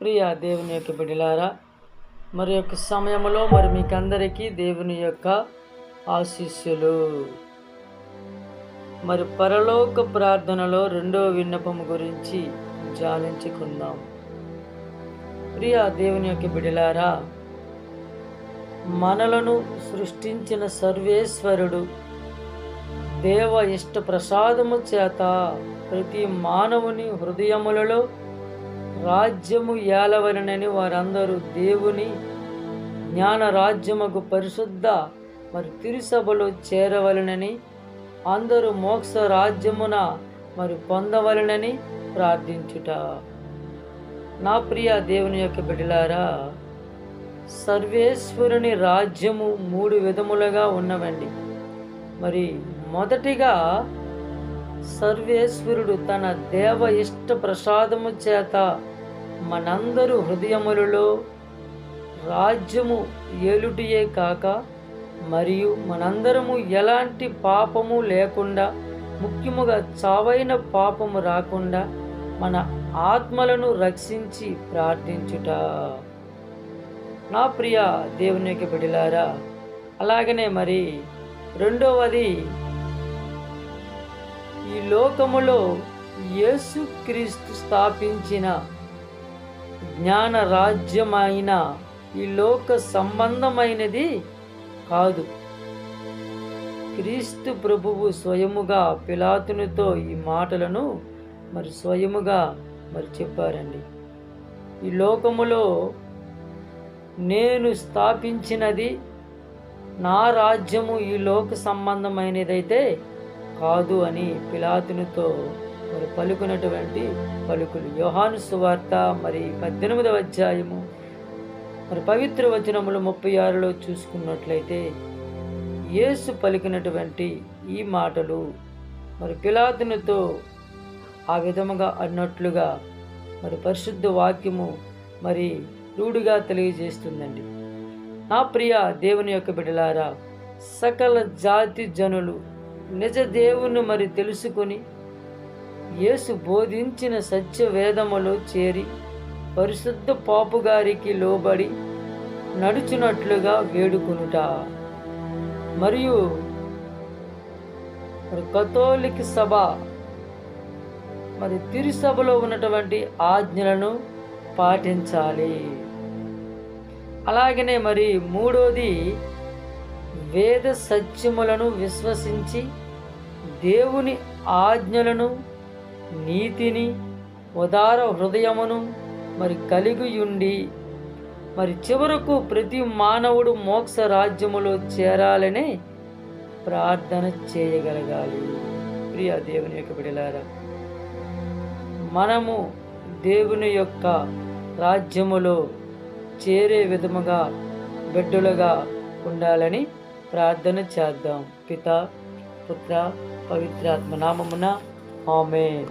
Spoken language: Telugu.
ప్రియ దేవుని యొక్క బిడిలారా మరి యొక్క సమయంలో మరి మీకందరికీ దేవుని యొక్క ఆశీస్సులు. మరి పరలోక ప్రార్థనలో రెండో విన్నపం గురించి జాలించుకుందాం. ప్రియ దేవుని యొక్క బిడిలారా మనలను సృష్టించిన సర్వేశ్వరుడు దేవ ఇష్ట ప్రసాదము చేత ప్రతి మానవుని హృదయములలో రాజ్యము ఏలవలనని వారందరూ దేవుని జ్ఞాన రాజ్యముకు పరిశుద్ధ మరి తిరుసభలో చేరవలనని అందరూ మోక్ష రాజ్యమున మరి పొందవలనని ప్రార్థించుట. నా ప్రియ దేవుని యొక్క బిడ్డలారా సర్వేశ్వరుని రాజ్యము మూడు విధములుగా ఉన్నవండి. మరి మొదటిగా సర్వేశ్వరుడు తన దేవ ఇష్ట ప్రసాదము చేత మనందరు హృదయములలో రాజ్యము ఏలుటియే కాక మరియు మనందరము ఎలాంటి పాపము లేకుండా ముఖ్యముగా చావైన పాపము రాకుండా మన ఆత్మలను రక్షించి ప్రార్థించుట. నా ప్రియ దేవుని యొక్క బిడిలారా అలాగనే మరి రెండవది ఈ లోకములో యేసుక్రీస్తు స్థాపించిన జ్ఞాన రాజ్యమైన ఈ లోక సంబంధమైనది కాదు. క్రీస్తు ప్రభువు స్వయముగా పిలాతునితో ఈ మాటలను మరి స్వయముగా మరి చెప్పారండి. ఈ లోకములో నేను స్థాపించినది నా రాజ్యము ఈ లోక సంబంధమైనదైతే కాదు అని పిలాతునితో మరి పలుకున్నటువంటి పలుకులు. యోహాను సువార్త మరి పద్దెనిమిదవ అధ్యాయము. మరి పవిత్ర వచనములు ముప్పై ఆరులో చూసుకున్నట్లయితే యేసు పలికినటువంటి ఈ మాటలు మరి పిలాతునితో ఆ విధముగా అన్నట్లుగా మరి పరిశుద్ధ వాక్యము మరి రూఢిగా తెలియజేస్తుందండి. నా ప్రియ దేవుని యొక్క బిడలారా సకల జాతి జనులు నిజ దేవుని మరి తెలుసుకొని యేసు బోధించిన సత్యవేదములో చేరి పరిశుద్ధ పాపుగారికి లోబడి నడుచునట్లుగా వేడుకునుట. మరియు మరి కథోలిక్ సభ మరి తిరుసభలో ఉన్నటువంటి ఆజ్ఞలను పాటించాలి. అలాగనే మరి మూడోది వేద సత్యములను విశ్వసించి దేవుని ఆజ్ఞలను నీతిని ఉదార హృదయమును మరి కలిగియుండి మరి చివరకు ప్రతి మానవుడు మోక్ష రాజ్యములో చేరాలని ప్రార్థన చేయగలగాలి. ప్రియ దేవుని యొక్క బిడలారా మనము దేవుని యొక్క రాజ్యములో చేరే విధముగా బిడ్డలుగా ఉండాలని ప్రార్థన చేద్దాం. పిత పుత్ర పవిత్రాత్మ నామమున Amen.